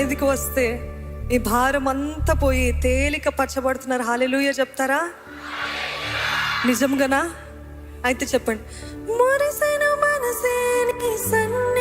సన్నిధికి వస్తే మీ భారం అంతా పోయి తేలిక పరచబడుతున్నారు హాలెలూయ చెప్తారా? నిజంగానా? అయితే చెప్పండి. మనసే సన్ని